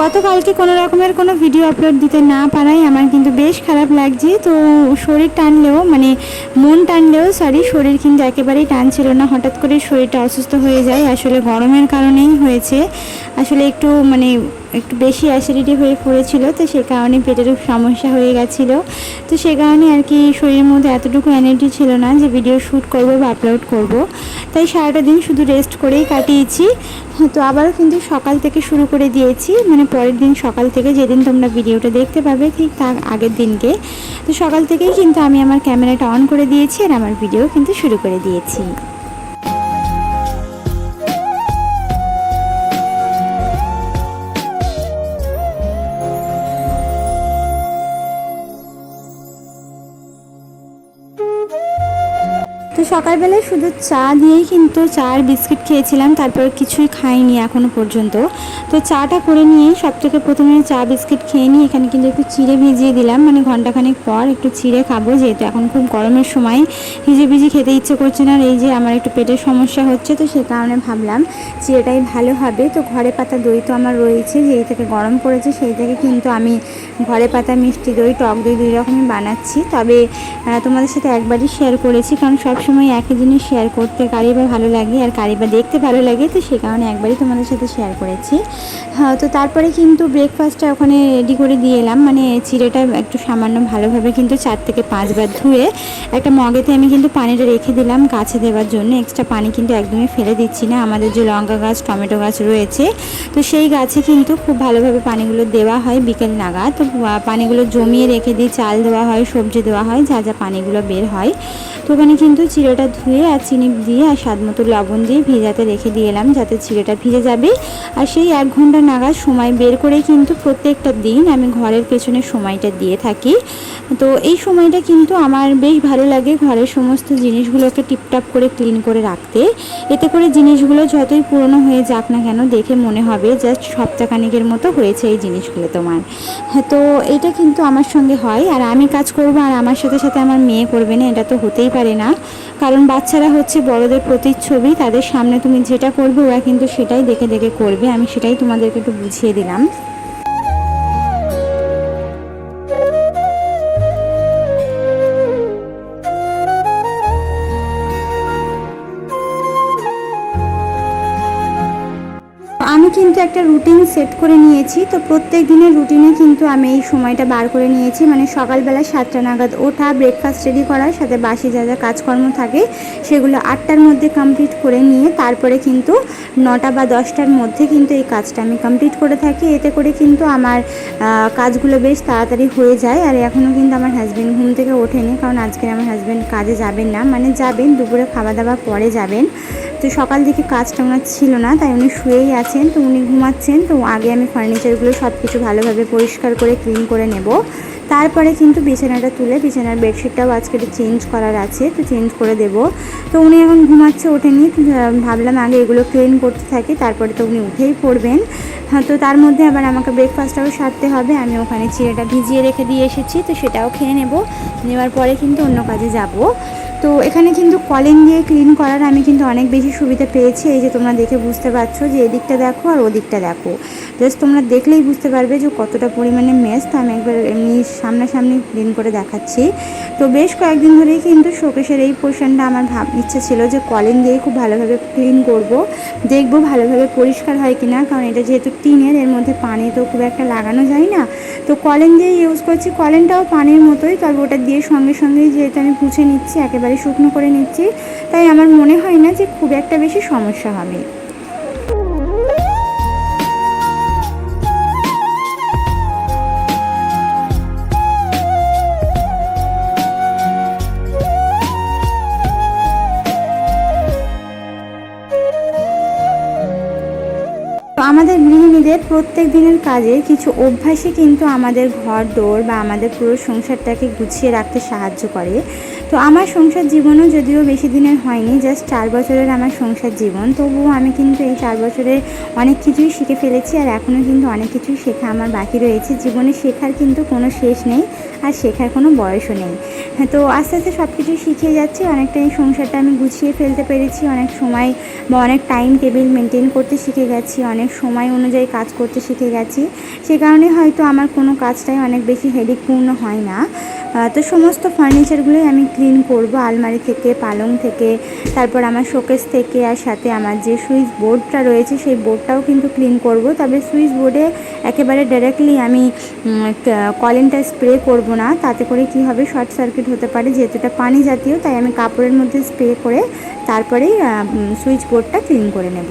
গতকালকে কোনো রকমের কোনো ভিডিও আপলোড দিতে না পারাই আমার কিন্তু বেশ খারাপ লাগছে। তো শরীর টানলেও মানে মন টানলেও সরি শরীর কিন্তু একেবারেই টান ছিল না। হঠাৎ করে শরীরটা অসুস্থ হয়ে যায়। আসলে গরমের কারণেই হয়েছে। আসলে একটু মানে একটু বেশি অ্যাসিডিটি হয়ে পড়েছিল, তো সে কারণে পেটের সমস্যা হয়ে গেছিল। তো সে কারণে আর কি শরীরের মধ্যে এতটুকু এনার্জি ছিল না যে ভিডিও শ্যুট করব বা আপলোড করব। তাই সারাটা দিন শুধু রেস্ট করেই কাটিয়েছি। তো আবারও কিন্তু সকাল থেকে শুরু করে দিয়েছি মানে পরের দিন সকাল থেকে যেদিন তোমরা ভিডিওটা দেখতে পাবে ঠিক তার আগের দিনকে। তো সকাল থেকেই কিন্তু আমি আমার ক্যামেরাটা অন করে দিয়েছি আর আমার ভিডিও কিন্তু শুরু করে দিয়েছি। সকালবেলায় শুধু চা দিয়েই কিন্তু চা আর বিস্কিট খেয়েছিলাম, তারপর কিছুই খাইনি এখনও পর্যন্ত। তো চাটা করে নিয়ে সব থেকে প্রথমে চা বিস্কিট খেয়ে নিই এখানে কিন্তু একটু চিড়ে ভিজিয়ে দিলাম। মানে ঘন্টাখানেক পর একটু চিড়ে খাব, যেহেতু এখন খুব গরমের সময়। ভিজে ভিজে খেতে ইচ্ছে করছে না, আর এই যে আমার একটু পেটের সমস্যা হচ্ছে, তো সে কারণে ভাবলাম চিড়েটাই ভালো হবে। তো ঘরে পাতা দই তো আমার রয়েছে, যেই থেকে গরম পড়েছে সেই থেকে কিন্তু আমি ঘরে পাতা, মিষ্টি দই, টক দই দুই রকমই বানাচ্ছি। তবে তোমাদের সাথে একবারই শেয়ার করেছি, কারণ সবসময় একই জিনিস শেয়ার করতে কারি বা ভালো লাগে আর কারি বা দেখতে ভালো লাগে, তো সে কারণে একবারই তোমাদের সাথে শেয়ার করেছি। হ্যাঁ তো তারপরে কিন্তু ব্রেকফাস্টটা ওখানে রেডি করে দিয়ে এলাম। মানে চিড়েটা একটু সামান্য ভালোভাবে কিন্তু চার থেকে পাঁচবার ধুয়ে একটা মগেতে আমি কিন্তু পানিটা রেখে দিলাম গাছে দেওয়ার জন্য। এক্সট্রা পানি কিন্তু একদমই ফেলে দিচ্ছি না। আমাদের যে লঙ্কা গাছ, টমেটো গাছ রয়েছে, তো সেই গাছে কিন্তু খুব ভালোভাবে পানিগুলো দেওয়া হয় বিকেল নাগাদ। তো পানিগুলো জমিয়ে রেখে দিই চাল দেওয়া হয়, সবজি দেওয়া হয়, যা যা পানিগুলো বের হয়। তো ওখানে কিন্তু চিড়েটা ধুয়ে আর চিনি দিয়ে আর স্বাদ মতো লবণ দিয়ে ভিজাতে রেখে দিয়ে এলাম যাতে চিড়েটা ভিজে যাবে। আর সেই এক ঘণ্টা নাগাদ সময় বের করে কিন্তু প্রত্যেকটা দিন আমি ঘরের পেছনে সময়টা দিয়ে থাকি। তো এই সময়টা কিন্তু আমার বেশ ভালো লাগে ঘরের সমস্ত জিনিসগুলোকে টিপটাপ করে ক্লিন করে রাখতে। এতে করে জিনিসগুলো যতই পুরনো হয়ে যাক না কেন দেখে মনে হবে জাস্ট সপ্তাহখানিকের মতো হয়েছে এই জিনিসগুলো তোমার। হ্যাঁ তো এটা কিন্তু আমার সঙ্গে হয় আর আমি কাজ করব আর আমার সাথে সাথে আমার মেয়ে করবে না, এটা তো হতেই পারে না। কারণ বাচ্চারা হচ্ছে বড়দের প্রতিচ্ছবি, তাদের সামনে তুমি যেটা করবে ওরা কিন্তু সেটাই দেখে দেখে করবে। আমি সেটাই তোমাদেরকে একটু বুঝিয়ে দিলাম। কিন্তু একটা রুটিন সেট করে নিয়েছি। তো প্রত্যেক দিনের রুটিনে কিন্তু আমি এই সময়টা বার করে নিয়েছি। মানে সকালবেলা সাতটা নাগাদ ওঠা ব্রেকফাস্ট রেডি করার সাথে বাসি যা যা কাজকর্ম থাকে, সেগুলো আটটার মধ্যে কমপ্লিট করে নিয়ে, তারপরে কিন্তু নটা বা দশটার মধ্যে কিন্তু এই কাজটা আমি কমপ্লিট করে থাকি। এতে করে কিন্তু আমার কাজগুলো বেশ তাড়াতাড়ি হয়ে যায়। আর এখনও কিন্তু আমার হাজব্যান্ড ঘুম থেকে ওঠেনি, কারণ আজকে আমার হাজব্যান্ড কাজে যাবেন না। মানে যাবেন, দুপুরে খাওয়া দাওয়া পরে যাবেন। তো সকাল থেকে কাজটা ওনার ছিল না, তাই উনি শুয়েই আছেন। তো উনি ঘুমাচ্ছেন, তো আগে আমি ফার্নিচারগুলো সব কিছু ভালোভাবে পরিষ্কার করে ক্লিন করে নেব। তারপরে কিন্তু বিছানাটা তুলে বিছানার বেডশিটটাও আজকে চেঞ্জ করার আছে, তো চেঞ্জ করে দেব। তো উনি এখন ঘুমাচ্ছে ওঠেনি ভাবলাম আগে এগুলো ক্লিন করতে থাকি, তারপরে তো উনি উঠেই পড়বেন। হ্যাঁ তো তার মধ্যে আবার আমাকে ব্রেকফাস্টটাও সারতে হবে, আমি ওখানে চিড়েটা ভিজিয়ে রেখে দিয়ে এসেছি, তো সেটাও খেয়ে নেব। নেওয়ার পরে কিন্তু অন্য কাজে যাব। তো এখানে কিন্তু কলিং দিয়ে ক্লিন করার আমি কিন্তু অনেক বেশি সুবিধা পেয়েছি। এই যে তোমরা দেখে বুঝতে পারছ যে এদিকটা দেখো আর ওদিকটা দেখো। জাস্ট তোমরা দেখলেই বুঝতে পারবে যে কতটা পরিমাণে মেস তো আমি একবার এমনি সামনাসামনি ক্লিন করে দেখাচ্ছি। তো বেশ কয়েকদিন ধরেই কিন্তু শোকেশের এই পোর্শনটা আমার ভাব, ইচ্ছে ছিল যে কলিং দিয়ে খুব ভালোভাবে ক্লিন করব। দেখব ভালোভাবে পরিষ্কার হয় কিনা, কারণ এটা যেহেতু টিনের, এর মধ্যে পানি তো খুব একটা লাগানো যায় না। তো কলেন দিয়ে ইউজ করছি। কলেনটাও পানির মতোই, তবে ওটা দিয়ে সঙ্গে সঙ্গেই যেহেতু আমি পুছে নিচ্ছি, একেবারে শুকনো করে নিচ্ছি, তাই আমার মনে হয় না যে খুব একটা বেশি সমস্যা হবে। আমাদের গৃহিণীদের প্রত্যেক দিনের কাজে কিছু অভ্যাসই কিন্তু আমাদের ঘর, দোর বা আমাদের পুরো সংসারটাকে গুছিয়ে রাখতে সাহায্য করে। তো আমার সংসার জীবনও যদিও বেশি দিনের হয়নি জাস্ট চার বছরের আমার সংসার জীবন, তবুও আমি কিন্তু এই চার বছরে অনেক কিছুই শিখে ফেলেছি আর এখনও কিন্তু অনেক কিছুই শেখা আমার বাকি রয়েছে। জীবনে শেখার কিন্তু কোনো শেষ নেই আর শেখার কোনো বয়সও নেই। হ্যাঁ তো আস্তে আস্তে সব কিছু শিখে যাচ্ছি, অনেকটা এই সংসারটা আমি গুছিয়ে ফেলতে পেরেছি, অনেক সময় বা অনেক টাইম টেবিল মেনটেন করতে শিখে গেছি, অনেক সময় অনুযায়ী কাজ করতে শিখে গেছি। সে কারণে হয়তো আমার কোনো কাজটাই অনেক বেশি হেডিকপূর্ণ হয় না। তো সমস্ত ফার্নিচারগুলোই আমি ক্লিন করব আলমারি থেকে, পালং থেকে, তারপর আমার শোকেস থেকে, আর সাথে আমার যে সুইচ বোর্ডটা রয়েছে সেই বোর্ডটাও কিন্তু ক্লিন করব। তবে সুইচ বোর্ডে একেবারে ডাইরেক্টলি আমি কলিনটা স্প্রে করব না। তাতে করে কি হবে? শর্ট সার্কিট হতে পারে, যেহেতু এটা পানি জাতীয়, তাই আমি কাপড়ের মধ্যে স্প্রে করে তারপরেই সুইচ বোর্ডটা ক্লিন করে নেব।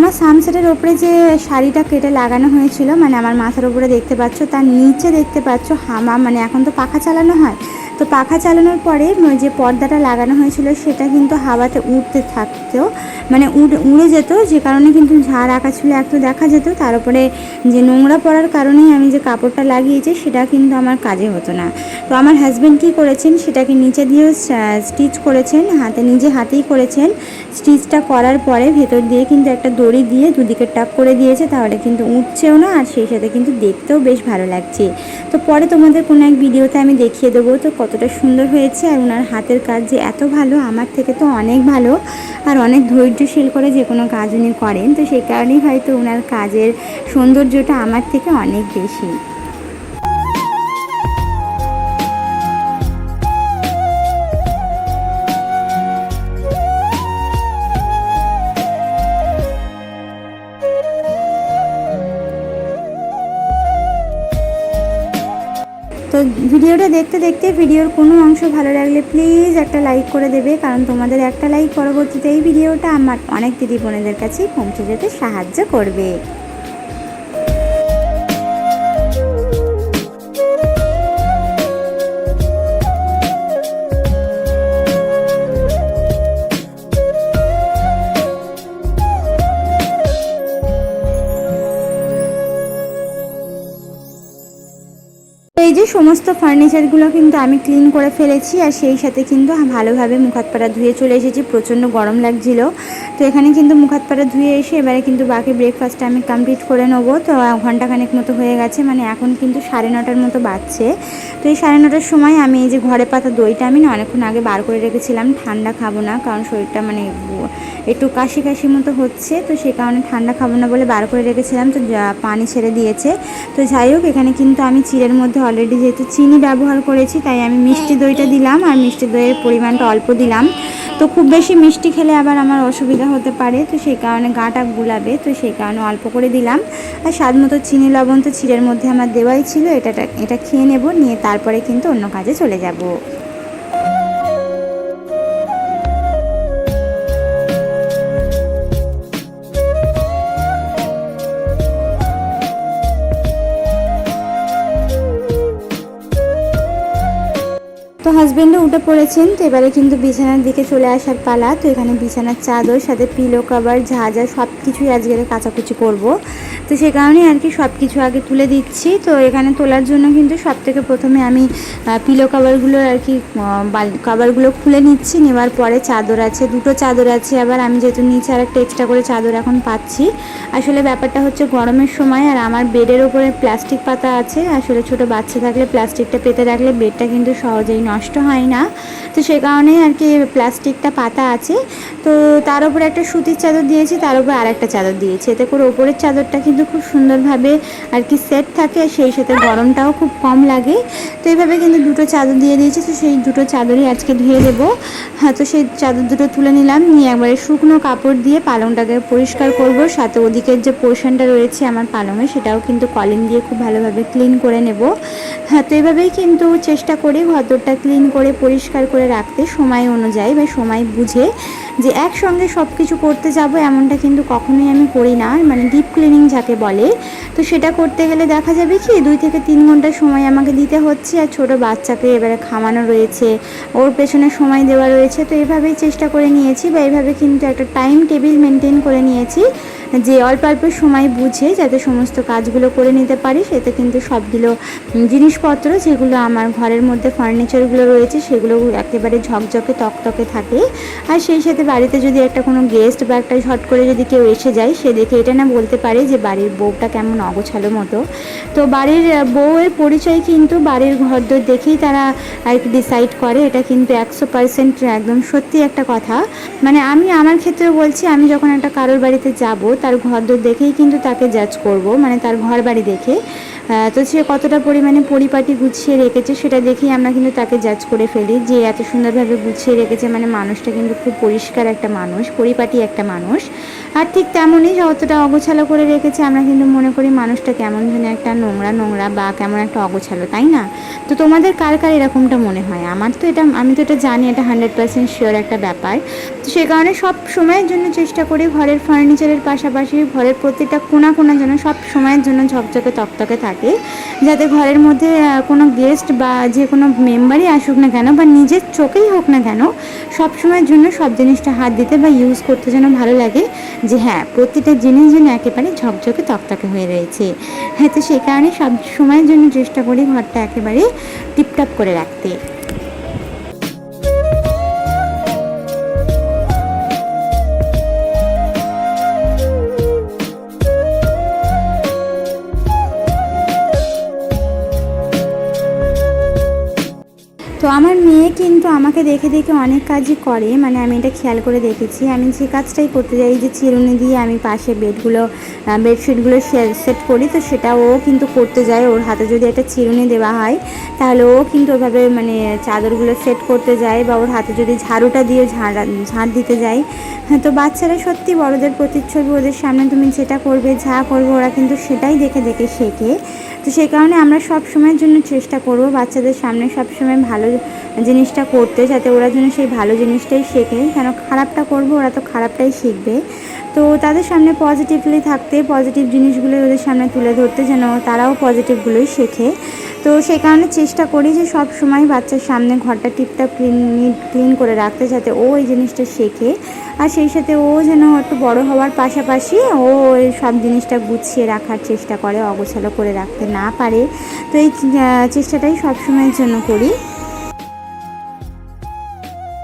আমার সানসেটের ওপরে যে শাড়িটা কেটে লাগানো হয়েছিল মানে আমার মাথার উপরে দেখতে পাচ্ছ, তার নিচে দেখতে পাচ্ছ হামা মানে এখন তো পাখা চালানো হয়। তো পাখা চালানোর পরে ওই যে পর্দাটা লাগানো হয়েছিল সেটা কিন্তু হাওয়াতে উড়তে থাকতো মানে উড়ে উড়ে যেত, যে কারণে কিন্তু ঝাড় আঁকা ছিল একটু দেখা যেত। তার উপরে যে নোংরা পড়ার কারণেই আমি যে কাপড়টা লাগিয়েছি সেটা কিন্তু আমার কাজে হতো না। তো আমার হাজব্যান্ড কী করেছেন, সেটাকে নিচে দিয়ে স্টিচ করেছেন, হাতে, নিজে হাতেই করেছেন। স্টিচটা করার পরে ভেতর দিয়ে কিন্তু একটা দড়ি দিয়ে দুদিকে টাক করে দিয়েছে, তাহলে কিন্তু উঠছেও না, আর সেই সাথে কিন্তু দেখতেও বেশ ভালো লাগছে। তো পরে তোমাদের কোনো এক ভিডিওতে আমি দেখিয়ে দেবো, তো কতটা সুন্দর হয়েছে আর ওনার হাতের কাজ যে এত ভালো, আমার থেকে তো অনেক ভালো আর অনেক ধৈর্যশীল করে যে কোনো কাজ উনি করেন। তো সেই কারণেই হয়তো ওনার কাজের সৌন্দর্যটা আমার থেকে অনেক বেশি। ভিডিওটা দেখতে দেখতে ভিডিওর কোনো অংশ ভালো লাগলে প্লিজ একটা লাইক করে দেবে, কারণ তোমাদের একটা লাইক পরবর্তীতে এই ভিডিওটা আমার অনেক দিদি বোনেদের কাছেই পৌঁছে যেতে সাহায্য করবে। সমস্ত ফার্নিচারগুলো কিন্তু আমি ক্লিন করে ফেলেছি আর সেই সাথে কিন্তু ভালোভাবে মুখ হাত পাড়া ধুয়ে চলে এসেছি। প্রচণ্ড গরম লাগছিল। তো এখানে কিন্তু মুখ হাত পাড়া ধুয়ে এসে এবারে কিন্তু বাকি ব্রেকফাস্টটা আমি কমপ্লিট করে নেব। তো ঘন্টাখানেক মতো হয়ে গেছে মানে এখন কিন্তু সাড়ে নটার মতো বাজছে। তো এই সাড়ে নটার সময় আমি এই যে ঘরে পাতা দইটা আমি না অনেকক্ষণ আগে বার করে রেখেছিলাম, ঠান্ডা খাব না, কারণ শরীরটা মানে একটু কাশি কাশি মতো হচ্ছে। তো সেই কারণে ঠান্ডা খাব না বলে বার করে রেখেছিলাম, তো পানি ছেড়ে দিয়েছে। তো যাই হোক, এখানে কিন্তু আমি চিড়ের মধ্যে অলরেডি যেহেতু চিনি ব্যবহার করেছি, তাই আমি মিষ্টি দইটা দিলাম আর মিষ্টি দইয়ের পরিমাণটা অল্প দিলাম। তো খুব বেশি মিষ্টি খেলে আবার আমার অসুবিধা হতে পারে, তো সেই কারণে গাটা গুলাবে, তো সেই কারণে অল্প করে দিলাম। আর স্বাদ মতো চিনি, লবণ তো চিড়ের মধ্যে আমার দেওয়াই ছিল, এটা এটা খেয়ে নেব, নিয়ে তারপরে কিন্তু অন্য কাজে চলে যাব। পড়েছেন, তো এবারে কিন্তু বিছানার দিকে চলে আসার পালা। তো এখানে বিছানার চাদর, সাথে পিলো কাভার ঝাঁঝা সব কিছুই আজকে কাচাকুচি করব। তো সে কারণে আর কি সব কিছু আগে তুলে দিচ্ছি। তো এখানে তোলার জন্য কিন্তু সব থেকে প্রথমে আমি পিলো কাভারগুলো আর কি কাভারগুলো খুলে নিচ্ছি। নেওয়ার পরে চাদর আছে, দুটো চাদর আছে। আবার আমি যেহেতু নিচে আর একটা এক্সট্রা করে চাদর এখন পাচ্ছি। আসলে ব্যাপারটা হচ্ছে গরমের সময় আর আমার বেডের ওপরে প্লাস্টিক পাতা আছে। আসলে ছোট বাচ্চা থাকলে প্লাস্টিকটা পেতে রাখলে বেডটা কিন্তু সহজেই নষ্ট হয় না। তো সে কারণে আর কি প্লাস্টিকটা পাতা আছে। তো তার উপরে একটা সুতির চাদর দিয়েছি, তার উপরে আর একটা চাদর দিয়েছি। এতে করে ওপরের চাদরটা কিন্তু খুব সুন্দরভাবে আর কি সেট থাকে, সেই সাথে গরমটাও খুব কম লাগে। তো এইভাবে কিন্তু দুটো চাদর দিয়ে দিয়েছি, তো সেই দুটো চাদরই আজকে ধুয়ে দেবো। হ্যাঁ তো সেই চাদর দুটো তুলে নিলাম, নিয়ে একবারে শুকনো কাপড় দিয়ে পালংটাকে পরিষ্কার করব। সাথে ওদিকের যে পোর্শনটা রয়েছে আমার পালংয়ে সেটাও কিন্তু কলিন দিয়ে খুব ভালোভাবে ক্লিন করে নেব। হ্যাঁ তো এভাবেই কিন্তু চেষ্টা করি ঘরদোরটা ক্লিন করে, পরিষ্কার করে রাখতে সময় অনুযায়ী বা সময় বুঝে যে একসঙ্গে সব কিছু করতে যাব এমনটা কিন্তু কখনোই আমি করি না মানে ডিপ ক্লিনিং যাকে বলে। তো সেটা করতে গেলে দেখা যাবে কি, দুই থেকে তিন ঘণ্টা সময় আমাকে দিতে হচ্ছে আর ছোট বাচ্চাকে এবারে খাওয়ানো রয়েছে, ওর পেছনে সময় দেওয়া রয়েছে। তো এভাবেই চেষ্টা করে নিয়েছি বা এভাবে কিন্তু একটা টাইম টেবিল মেনটেন করে নিয়েছি যে অল্প অল্প সময় বুঝে যাতে সমস্ত কাজগুলো করে নিতে পারি, সেতে কিন্তু সবগুলো জিনিসপত্র যেগুলো আমার ঘরের মধ্যে ফার্নিচারগুলো রয়েছে, সেগুলো একেবারে ঝকঝকে, তকতকে থাকে। আর সেই সাথে বাড়িতে যদি একটা কোনো গেস্ট বা একটা ঝট করে যদি কেউ এসে যায়, সে দেখে এটা না বলতে পারে যে বাড়ির বউটা কেমন অগোছালো মতো। তো বাড়ির বউয়ের পরিচয় কিন্তু বাড়ির ঘরদোর দেখেই তারা আর কি ডিসাইড করে। এটা কিন্তু একশো পার্সেন্ট একদম সত্যি একটা কথা। মানে আমি আমার ক্ষেত্রে বলছি, আমি যখন একটা কারোর বাড়িতে যাব, তার ঘরদোর দেখেই কিন্তু তাকে জাজ করব মানে তার ঘর বাড়ি দেখে। তো সে কতটা পরিমাণে পরিপাটি গুছিয়ে রেখেছে সেটা দেখেই আমরা কিন্তু তাকে জাজ করে ফেলি যে এত সুন্দরভাবে গুছিয়ে রেখেছে। মানে মানুষটা কিন্তু খুব পরিষ্কার একটা মানুষ, পরিপাটি একটা মানুষ। আর ঠিক তেমনই যতটা অগোছালো করে রেখেছে, আমরা কিন্তু মনে করি মানুষটা কেমন যেন একটা নোংরা নোংরা বা কেমন একটা অগোছালো, তাই না? তো তোমাদের কার কার এরকমটা মনে হয়? আমার তো এটা, আমি তো এটা জানি, এটা হান্ড্রেড পার্সেন্ট শিওর একটা ব্যাপার। তো সে কারণে সব সময়ের জন্য চেষ্টা করি ঘরের ফার্নিচারের পাশাপাশি, ঘরের প্রত্যেকটা কোনা কোনা যেন সব সময়ের জন্য ঝকঝকে তকতকে থাকে, যাতে ঘরের মধ্যে কোনো গেস্ট বা যে কোনো মেম্বারই আসুক না কেন বা নিজের চোখেই হোক না কেন, সব সময়ের জন্য সব জিনিসটা হাত দিতে বা ইউজ করতে যেন ভালো লাগে। যে হ্যাঁ প্রতিটা জিনিস যেন একেবারে ঝকঝকে তকতকে হয়ে রয়েছে। হ্যাঁ তো সেই কারণে সব সময়ের জন্য চেষ্টা করি ঘরটা একেবারে টিপটপ করে রাখতে। কিন্তু আমাকে দেখে দেখে অনেক কাজই করে। মানে আমি এটা খেয়াল করে দেখেছি। আমি যে কাজটাই করতে যাই, যে চিরুনি দিয়ে আমি পাশে বেডগুলো বেডশিটগুলো সেট করি, তো সেটা ও কিন্তু করতে যায়। ওর হাতে যদি একটা চিরুনি দেওয়া হয়, তাহলে ও কিন্তু ওভাবে মানে চাদরগুলো সেট করতে যায় বা ওর হাতে যদি ঝাড়ুটা দিয়ে ঝাড় ঝাড় দিতে যায় হ্যাঁ তো বাচ্চারা সত্যি বড়দের প্রতিচ্ছবি, ওদের সামনে তুমি যেটা করবে, যা করবে, ওরা কিন্তু সেটাই দেখে দেখে শেখে। তো সেই কারণে আমরা সব সময়ের জন্য চেষ্টা করব বাচ্চাদের সামনে সব সময় ভালো জিনিসটা করতে, যাতে ওরা যেন সেই ভালো জিনিসটাই শেখে। কেন খারাপটা করব? ওরা তো খারাপটাই শিখবে। তো তাদের সামনে পজিটিভলি থাকতে পজিটিভ জিনিসগুলোই ওদের সামনে তুলে ধরতে যেন তারাও পজিটিভগুলোই শেখে। তো সেই কারণে চেষ্টা করি যে সব সময় বাচ্চার সামনে ঘরটা টিপটাপ ক্লিন ক্লিন করে রাখতে যাতে ও এই জিনিসটা শেখে। আর সেই সাথে ও যেন একটু বড় হওয়ার পাশাপাশি ও ওই সব জিনিসটা গুছিয়ে রাখার চেষ্টা করে, অগোছালো করে রাখতে না পারে। তো এই চেষ্টাটাই সবসময়ের জন্য করি।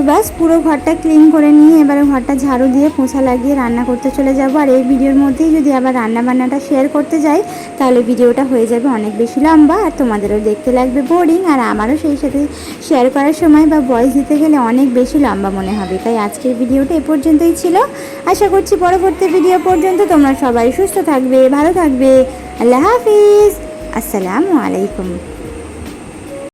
ব্যাস, পুরো ঘরটা ক্লিন করে নিয়ে এবারে ঘরটা ঝাড়ু দিয়ে পোঁছা লাগিয়ে রান্না করতে চলে যাব। আর এই ভিডিওর মধ্যেই যদি আবার রান্না বান্নাটা শেয়ার করতে যাই, তাহলে ভিডিওটা হয়ে যাবে অনেক বেশি লম্বা। আর তোমাদেরও দেখতে লাগবে বোরিং আর আমারও সেই সাথে শেয়ার করার সময় বা ভয়েস দিতে গেলে অনেক বেশি লম্বা মনে হবে। তাই আজকের ভিডিওটা এ পর্যন্তই ছিল। আশা করছি পরবর্তী ভিডিও পর্যন্ত তোমরা সবাই সুস্থ থাকবে, ভালো থাকবে। আল্লাহ হাফিজ। আসসালামু আলাইকুম।